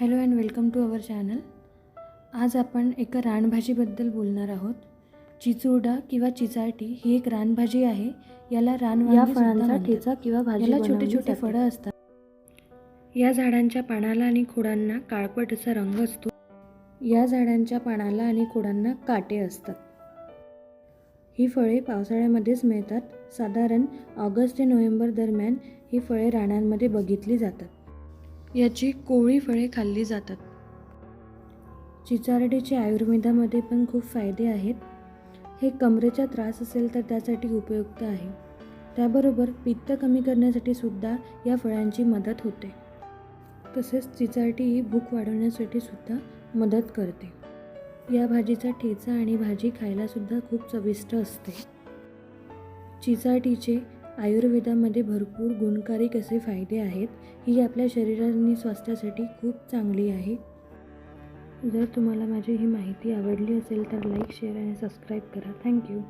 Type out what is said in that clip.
Hello and welcome to our channel. आज आपण एका रानभाजीबद्दल बोलणार आहोत. चिचुरडा किंवा चिचाटी ही एक रानभाजी आहे. याला रान या फळांचा ठेचा किंवा भाजी याला छोटे छोटे. फळं असतात. या झाडांच्या पानाला आणि खोडांना काळपट असा रंग असतो. या झाडांच्या पानाला आणि खोडांना काटे असतात. ही फळे पावसाळ्यामध्येच मिळतात. साधारण ऑगस्ट ते नोव्हेंबर दरम्यान ही फळे रानांमध्ये बघितली जातात. याची कोवळी फळे खाल्ली जातात. चिचारडीचे आयुर्वेदामध्ये पण खूप फायदे आहेत. हे कमरेचा त्रास असेल तर त्यासाठी उपयुक्त आहे. त्याबरोबर पित्त कमी करण्यासाठी सुद्धा या फळांची मदत होते. तसेच चिचारटी ही भूक वाढवण्यासाठी सुद्धा मदत करते. या भाजीचा ठेचा आणि भाजी खायला सुद्धा खूप चविष्ट असते. चिचाटीचे आयुर्वेदामध्ये भरपूर गुणकारिक असे फायदे आहेत ही आपल्या शरीरा आणि स्वास्थ्यासाठी खूप चांगली आहे. जर तुम्हाला माझी ही माहिती आवडली असेल तर लाईक शेअर आणि सबस्क्राईब करा. Thank you